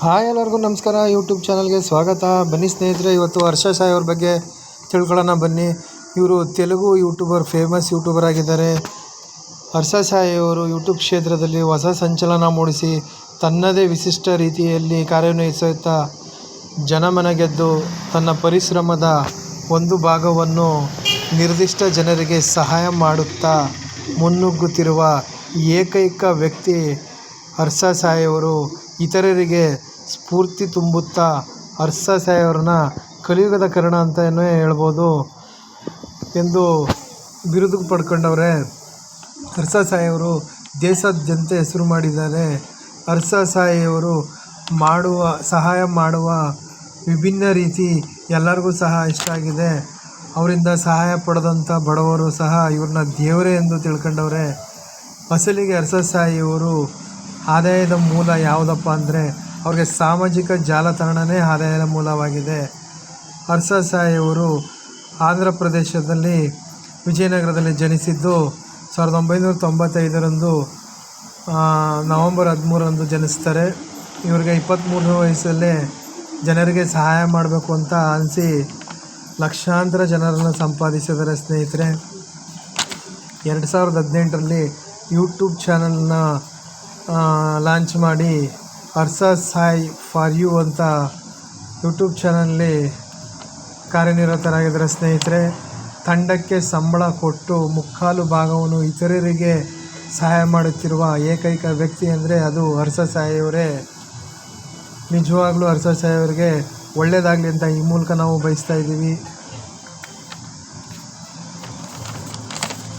Hi ಎಲ್ಲರಿಗೂ ನಮಸ್ಕಾರ. YouTube ಚಾನಲ್ಗೆ ಸ್ವಾಗತ. ಬನ್ನಿ ಸ್ನೇಹಿತರೆ, ಇವತ್ತು ಹರ್ಷ ಸಾಯಿ ಅವ್ರ ಬಗ್ಗೆ ತಿಳ್ಕೊಳ್ಳೋಣ ಬನ್ನಿ. ಇವರು ತೆಲುಗು ಯೂಟ್ಯೂಬರ್ ಫೇಮಸ್ ಯೂಟ್ಯೂಬರ್ ಆಗಿದ್ದಾರೆ. ಹರ್ಷ ಸಾಯಿ ಅವರು ಯೂಟ್ಯೂಬ್ ಕ್ಷೇತ್ರದಲ್ಲಿ ಹೊಸ ಸಂಚಲನ ಮೂಡಿಸಿ, ತನ್ನದೇ ವಿಶಿಷ್ಟ ರೀತಿಯಲ್ಲಿ ಕಾರ್ಯನಿರ್ವಹಿಸುತ್ತಾ ಜನಮನ ಗೆದ್ದು ತನ್ನ ಪರಿಶ್ರಮದ ಒಂದು ಭಾಗವನ್ನು ನಿರ್ದಿಷ್ಟ ಜನರಿಗೆ ಸಹಾಯ ಮಾಡುತ್ತಾ ಮುನ್ನುಗ್ಗುತ್ತಿರುವ ಏಕೈಕ ವ್ಯಕ್ತಿ ಹರ್ಷ ಸಾಯಿ ಅವರು. ಇತರರಿಗೆ ಸ್ಫೂರ್ತಿ ತುಂಬುತ್ತಾ ಹರ್ಷ ಸಾಯಿ ಅವ್ರನ್ನ ಕಲಿಯುಗದ ಕರ್ಣ ಅಂತಲೇ ಹೇಳ್ಬೋದು ಎಂದು ಬಿರುದು ಪಡ್ಕೊಂಡವ್ರೆ. ಹರ್ಷ ಅವರು ದೇಶಾದ್ಯಂತ ಹೆಸರು ಮಾಡಿದ್ದಾರೆ. ಹರ್ಷ ಸಾಯಿ ಮಾಡುವ, ಸಹಾಯ ಮಾಡುವ ವಿಭಿನ್ನ ರೀತಿ ಎಲ್ಲರಿಗೂ ಸಹ ಇಷ್ಟ ಆಗಿದೆ. ಅವರಿಂದ ಸಹಾಯ ಪಡೆದಂಥ ಬಡವರು ಸಹ ಇವ್ರನ್ನ ದೇವರೇ ಎಂದು ತಿಳ್ಕೊಂಡವ್ರೆ. ಅಸಲಿಗೆ ಹರ್ಷ ಸಾಯಿ ಅವರು ಆದಾಯದ ಮೂಲ ಯಾವುದಪ್ಪ ಅಂದರೆ ಅವ್ರಿಗೆ ಸಾಮಾಜಿಕ ಜಾಲತಾಣನೇ ಆದಾಯದ ಮೂಲವಾಗಿದೆ. ಹರ್ಷ ಸಾಯಿಯವರು ಆಂಧ್ರ ಪ್ರದೇಶದಲ್ಲಿ ವಿಜಯನಗರದಲ್ಲಿ ಜನಿಸಿದ್ದು ಸಾವಿರದ ಒಂಬೈನೂರ ತೊಂಬತ್ತೈದರಂದು ನವಂಬರ್ ಹದಿಮೂರರಂದು ಜನಿಸ್ತಾರೆ. ಇವ್ರಿಗೆ ಇಪ್ಪತ್ತ್ಮೂರನೇ ವಯಸ್ಸಲ್ಲೇ ಜನರಿಗೆ ಸಹಾಯ ಮಾಡಬೇಕು ಅಂತ ಅನಿಸಿ ಲಕ್ಷಾಂತರ ಜನರನ್ನು ಸಂಪಾದಿಸಿದರೆ ಸ್ನೇಹಿತರೆ. ಎರಡು ಸಾವಿರದ ಹದಿನೆಂಟರಲ್ಲಿ ಯೂಟ್ಯೂಬ್ ಚಾನಲ್ನ ಲಾಂಚ್ ಮಾಡಿ ಹರ್ಷ ಸಾಯ್ ಫಾರ್ ಯು ಅಂತ ಯೂಟ್ಯೂಬ್ ಚಾನಲ್ಲಿ ಕಾರ್ಯನಿರತರಾಗಿದ್ದಾರೆ ಸ್ನೇಹಿತರೆ. ತಂಡಕ್ಕೆ ಸಂಬಳ ಕೊಟ್ಟು ಮುಕ್ಕಾಲು ಭಾಗವನ್ನು ಇತರರಿಗೆ ಸಹಾಯ ಮಾಡುತ್ತಿರುವ ಏಕೈಕ ವ್ಯಕ್ತಿ ಅಂದರೆ ಅದು ಹರ್ಷ ಸಾಯಿಯವರೇ ನಿಜವಾಗ್ಲೂ ಹರ್ಷ ಸಾಯಿ ಅವರಿಗೆ ಒಳ್ಳೆಯದಾಗಲಿ ಅಂತ ಈ ಮೂಲಕ ನಾವು ಬಯಸ್ತಾ ಇದ್ದೀವಿ.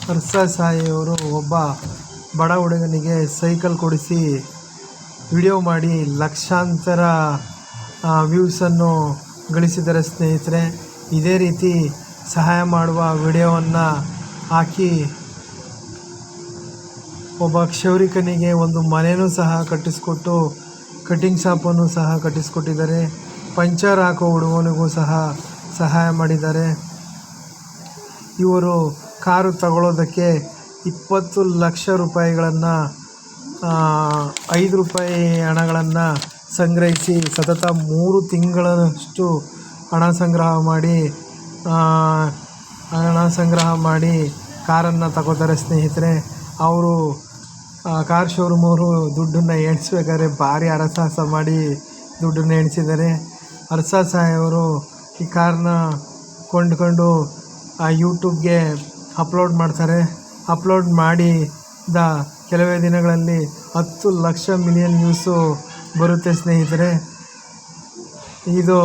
ಹರ್ಷ ಸಾಯಿಯವರು ಒಬ್ಬ ಬಡ ಹುಡುಗನಿಗೆ ಸೈಕಲ್ ಕೊಡಿಸಿ ವಿಡಿಯೋ ಮಾಡಿ ಲಕ್ಷಾಂತರ ವ್ಯೂಸನ್ನು ಗಳಿಸಿದರೆ ಸ್ನೇಹಿತರೆ. ಇದೇ ರೀತಿ ಸಹಾಯ ಮಾಡುವ ವಿಡಿಯೋವನ್ನು ಹಾಕಿ ಒಬ್ಬ ಕ್ಷೌರಿಕನಿಗೆ ಒಂದು ಮನೆಯೂ ಸಹ ಕಟ್ಟಿಸಿಕೊಟ್ಟು, ಕಟಿಂಗ್ ಶಾಪನ್ನು ಸಹ ಕಟ್ಟಿಸಿಕೊಟ್ಟಿದ್ದಾರೆ. ಪಂಚರ್ ಹಾಕೋ ಹುಡುಗನಿಗೂ ಸಹ ಸಹಾಯ ಮಾಡಿದ್ದಾರೆ. ಇವರು ಕಾರು ತಗೊಳ್ಳೋದಕ್ಕೆ ಇಪ್ಪತ್ತು ಲಕ್ಷ ರೂಪಾಯಿಗಳನ್ನು ಐದು ರೂಪಾಯಿ ಹಣಗಳನ್ನು ಸಂಗ್ರಹಿಸಿ ಸತತ ಮೂರು ತಿಂಗಳಷ್ಟು ಹಣ ಸಂಗ್ರಹ ಮಾಡಿ ಹಣ ಸಂಗ್ರಹ ಮಾಡಿ ಕಾರನ್ನು ತಗೋತಾರೆ ಸ್ನೇಹಿತರೆ. ಅವರು ಕಾರ್ ಶೋರೂಮ್ ಅವರು ದುಡ್ಡನ್ನು ಎಣಿಸ್ಬೇಕಾದ್ರೆ ಭಾರಿ ಹರಸಾಹಸ ಮಾಡಿ ದುಡ್ಡನ್ನು ಎಣಿಸಿದ್ದಾರೆ. ಹರ್ಷ ಅವರು ಈ ಕಾರನ್ನ ಕೊಂಡ್ಕೊಂಡು, ಆ ಯೂಟ್ಯೂಬ್ಗೆ ಅಪ್ಲೋಡ್ ಮಾಡ್ತಾರೆ. ಅಪ್ಲೋಡ್ ಮಾಡಿದ ಕೆಲವೇ ದಿನಗಳಲ್ಲಿ ಹತ್ತು ಲಕ್ಷ ಮಿಲಿಯನ್ ವ್ಯೂಸು ಬರುತ್ತೆ ಸ್ನೇಹಿತರೆ. ಇದು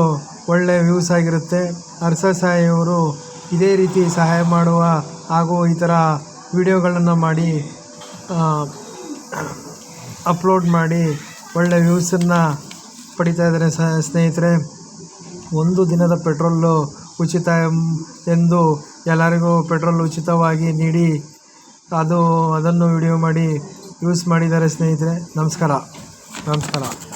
ಒಳ್ಳೆಯ ವ್ಯೂಸ್ ಆಗಿರುತ್ತೆ. ಹರ್ಷ ಸಾಯಿ ಅವರು ಇದೇ ರೀತಿ ಸಹಾಯ ಮಾಡುವ ಹಾಗೂ ಈ ಥರ ವಿಡಿಯೋಗಳನ್ನು ಮಾಡಿ ಅಪ್ಲೋಡ್ ಮಾಡಿ ಒಳ್ಳೆ ವ್ಯೂಸನ್ನು ಪಡಿತಾ ಇದ್ದಾರೆ ಸ್ನೇಹಿತರೆ. ಒಂದು ದಿನದ ಪೆಟ್ರೋಲು ಉಚಿತ ಎಂದು ಎಲ್ಲರಿಗೂ ಪೆಟ್ರೋಲ್ ಉಚಿತವಾಗಿ ನೀಡಿ ಅದು ಅದನ್ನು ವಿಡಿಯೋ ಮಾಡಿ ಯೂಸ್ ಮಾಡಿದ್ದಾರೆ ಸ್ನೇಹಿತರೆ ನಮಸ್ಕಾರ. ನಮಸ್ಕಾರ.